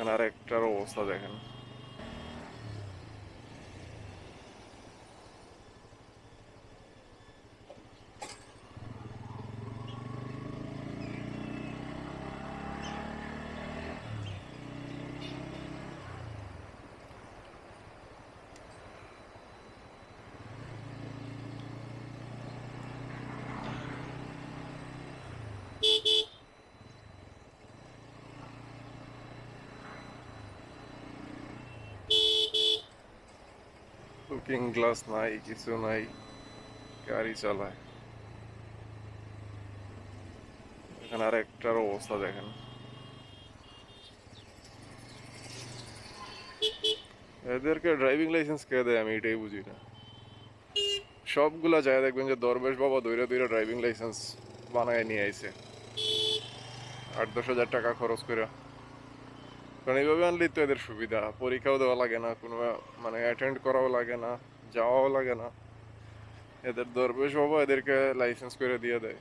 এখানে আর অবস্থা দেখেন। লুকিং গ্লাস নাই, কিছু নাই, গাড়ি চালায়। এখানে আর একটার অবস্থা দেখেন। এদেরকে ড্রাইভিং লাইসেন্স কে দেয় আমি এটাই বুঝি না। সবগুলা যায় দেখবেন যে দরবেশ বাবা দৈরা দৈরা ড্রাইভিং লাইসেন্স বানায় নিয়ে আইছে। আট দশ হাজার টাকা খরচ করে। কারণ এইভাবে আনলেই তো এদের সুবিধা। পরীক্ষাও দেওয়া লাগে না, কোনো মানে অ্যাটেন্ড করাও লাগে না, যাওয়াও লাগে না। এদের দরবেশ বাবা এদেরকে লাইসেন্স করে দিয়ে দেয়।